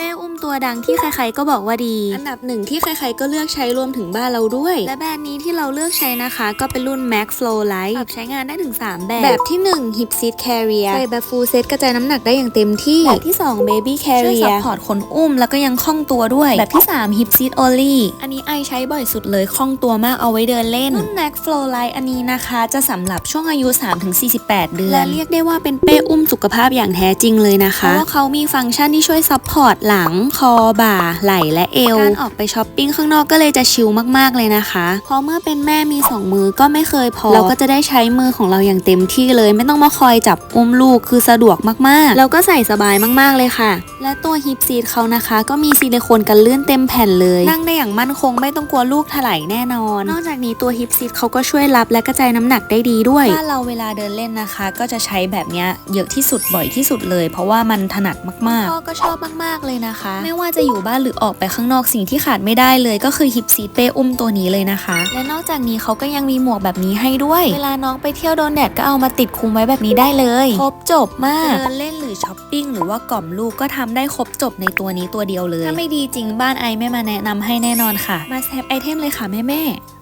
ป้อุ้มตัวดังที่ใครๆก็บอกว่าดี อันดับหนึ่งที่ใครๆก็เลือกใช้รวมถึงบ้านเราด้วย และแบรนด์นี้ที่เราเลือกใช้นะคะ ก็เป็นรุ่น Max Flow Light ปรับใช้งานได้ถึง 3 แบบ แบบที่ 1 Hip Seat Carrier ใส่แบบ full set กระจายน้ำหนักได้อย่างเต็มที่ แบบที่ 2 Baby Carrier ช่วยซัพพอร์ตคนอุ้มแล้วก็ยังคล่องตัวด้วย แบบที่ 3 Hip Seat Only อันนี้ไอใช้บ่อยสุดเลยคล่องตัวมากเอาไว้เดินเล่นรุ่น Max Flow Light อันนี้นะคะ จะสำหรับช่วงอายุ 3-48 เดือน และเรียกได้ว่าเป็นเป้อุ้มสุขภาพอย่างแท้จริงเลยนะคะเพราะว่าเขามีฟังก์ชันที่ช่วยซัพพอร์ตหลัง คอ บ่า ไหล่และเอว การออกไปช้อปปิ้งข้างนอกก็เลยจะชิลมากๆเลยนะคะ เพราะเมื่อเป็นแม่มี 2 มือก็ไม่เคยพอ เราก็จะได้ใช้มือของเราอย่างเต็มที่เลย ไม่ต้องมาคอยจับอุ้มลูกคือสะดวกมากๆ แล้วก็ใส่สบายมากๆเลยค่ะ และตัวฮิปซีทเขานะคะ ก็มีซิลิโคนกันลื่นเต็มแผ่นเลย นั่งได้อย่างมั่นคงไม่ต้องกลัวลูกถลายแน่นอน นอกจากนี้ตัวฮิปซีทเขาก็ช่วยรับและกระจายน้ำหนักได้ดีด้วยบ้านเราเวลาเดินเล่นนะคะ ก็จะใช้แบบเนี้ยเยอะที่สุดบ่อยที่สุดเลย เพราะว่ามันถนัดมากๆพ่อก็ชอบมากๆเลยนะคะ ไม่ว่าจะอยู่บ้านหรือออกไปข้างนอกสิ่งที่ขาดไม่ได้เลยก็คือฮิปซีทเป้อุ้มตัวนี้เลยนะคะ และนอกจากนี้เขาก็ยังมีหมวกแบบนี้ให้ด้วย เวลาน้องไปเที่ยวโดนแดดก็เอามาติดคุมไว้แบบนี้ได้เลยครบจบมากเดินเล่นหรือช้อปปิ้งหรือว่ากล่อมลูกก็ทำได้ครบจบในตัวนี้ตัวเดียวเลย ถ้าไม่ดีจริงบ้านไอไม่มาแนะนำให้แน่นอนค่ะ มาแซบไอเทมเลยค่ะแม่แม่ๆ